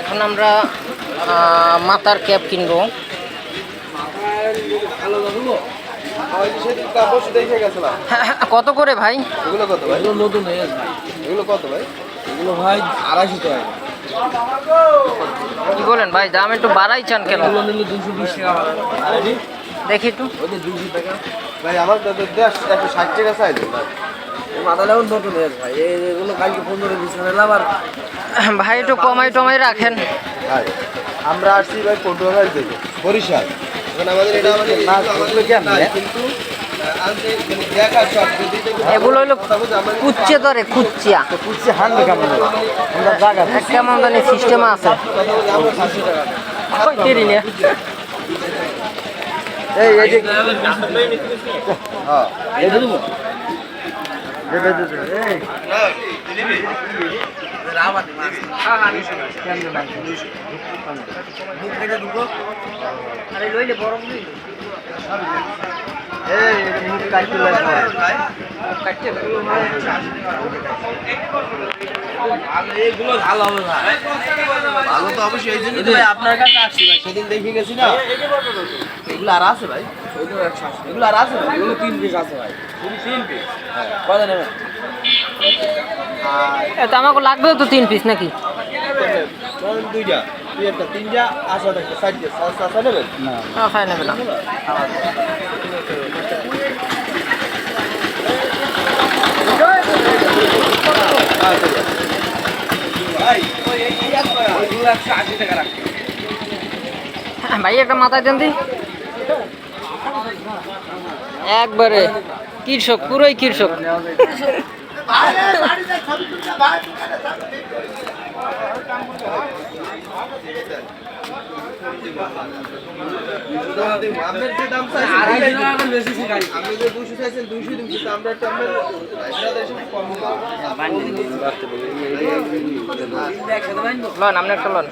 এখন আমরা মাথার ক্যাপ কিনবো। সেদিন কাপড় কত করে ভাই? এগুলো কত ভাই? এগুলো নতুন হয়ে গেছে। এগুলো কত ভাই? এগুলো ভাই আড়াইশো টাকা। কি বলেন ভাই দাম একটু বাড়াই চান কেন? দুশো বিশ টাকা দেখি একটু। দুশো টাকা। ভাই আমার একশো ষাট টাকা চাইলে ভাই এই নতুন ভাই। এগুলো কালকে পনেরো বিশ নিলাম আর ভাই একটু কমাই টমাই রাখেন। ভাই আমরা আসছি ভাই পটুয়াখাল থেকে বরিশাল। এখন আমাদের এটা না কেন কিন্তু মানে এগুলো হলো কুচ্ছে ধরে কুচ্চিয়া কেমন আমরা জায়গা এক কেমন জানি সিস্টেম আছে। এই এই হ্যাঁ ভালো হবে ভালো তো অবশ্যই এই আপনার কাছে আসছি ভাই সেদিন দেখে গেছি না এগুলো আর আছে ভাই এগুলো আর আছে এগুলো তিন পিস আছে ভাই। তিন পিস হ্যাঁ কত নেবেন? আর আমাকে লাগবেও তো তিন পিস নাকি? দুইটা একটা তিনটা আসা থাকবে চারটে সাতটা আসা নেবেন? না। খাই না। ভাই একটা মাথায় দেন দি। একবারে কৃষক পুরোই কৃষক। আপনার আপনার লন আপনি একটা লন।